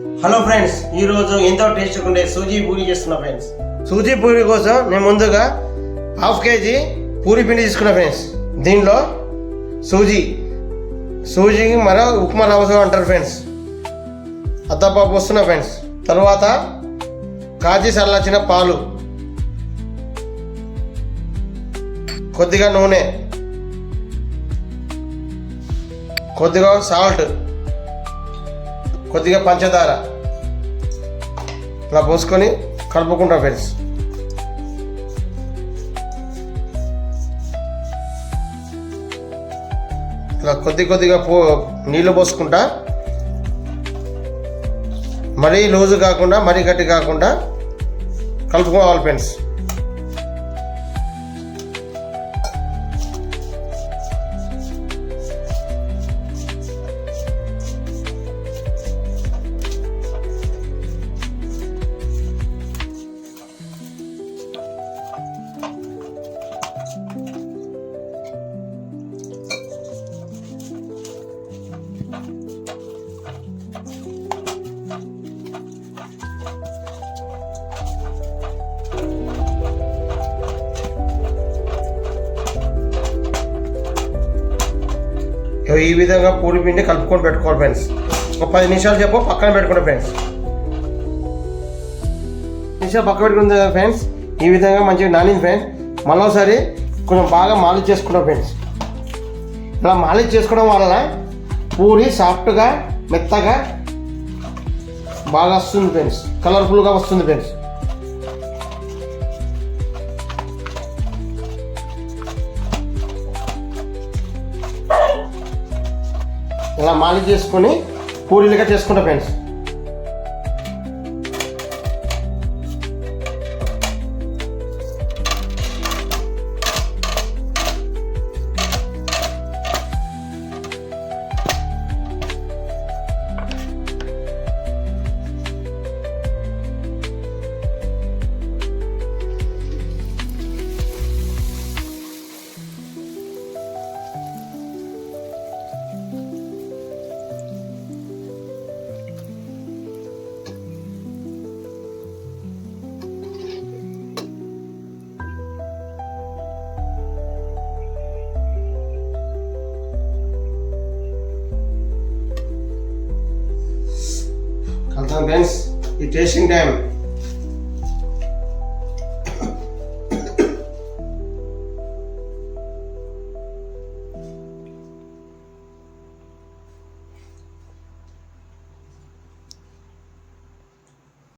Hello friends ఈ రోజు ఎంతో టేస్ట్ ఉండే సూజీ పూరి చేస్తున్నా ఫ్రెండ్స్. సూజీ పూరి కోసం నేను ముందుగా హాఫ్ కేజీ పూరి పిండి తీసుకున్నా ఫ్రెండ్స్. దీనిలో సూజీ సూజీకి మరో ఉప్మా రవ్వ అంటారు ఫ్రెండ్స్. అద్దపాపు వస్తున్నా ఫ్రెండ్స్. తర్వాత కాజీ చల్లార్చిన పాలు. కొద్దిగా నూనె. కొద్దిగా సాల్ట్. కొద్దిగా పంచదార. ఇలా పోసుకొని కలుపుకుంటాం ఫ్రెండ్స్. ఇలా కొద్ది కొద్దిగా పో నీళ్ళు పోసుకుంటా. మరీ లూజు కాకుండా మరీ గట్టి కాకుండా కలుపుకోవాలి ఫ్రెండ్స్. ఈ విధంగా పూరి పిండి కలుపుకొని పెట్టుకోవాలి ఫ్రెండ్స్. ఒక పది నిమిషాలు చెప్పు పక్కన పెట్టుకోండి ఫ్రెండ్స్. నిమిషాలు పక్క పెట్టుకుంది కదా ఫ్రెండ్స్. ఈ విధంగా మంచిగా నానింది ఫ్రెండ్స్. మరోసారి కొంచెం బాగా మాలిష్ చేసుకుంటాం ఫ్రెండ్స్. ఇలా మాలిష్ చేసుకోవడం వలన పూరి సాఫ్ట్గా మెత్తగా బాగా వస్తుంది ఫ్రెండ్స్. కలర్ఫుల్గా వస్తుంది ఫ్రెండ్స్. ఇలా మాలి చేసుకొని పూరీలుగా చేసుకుంటా ఫ్రెండ్స్ కలుతాం ఫ్రెండ్స్ ఈ టేస్టింగ్ టైం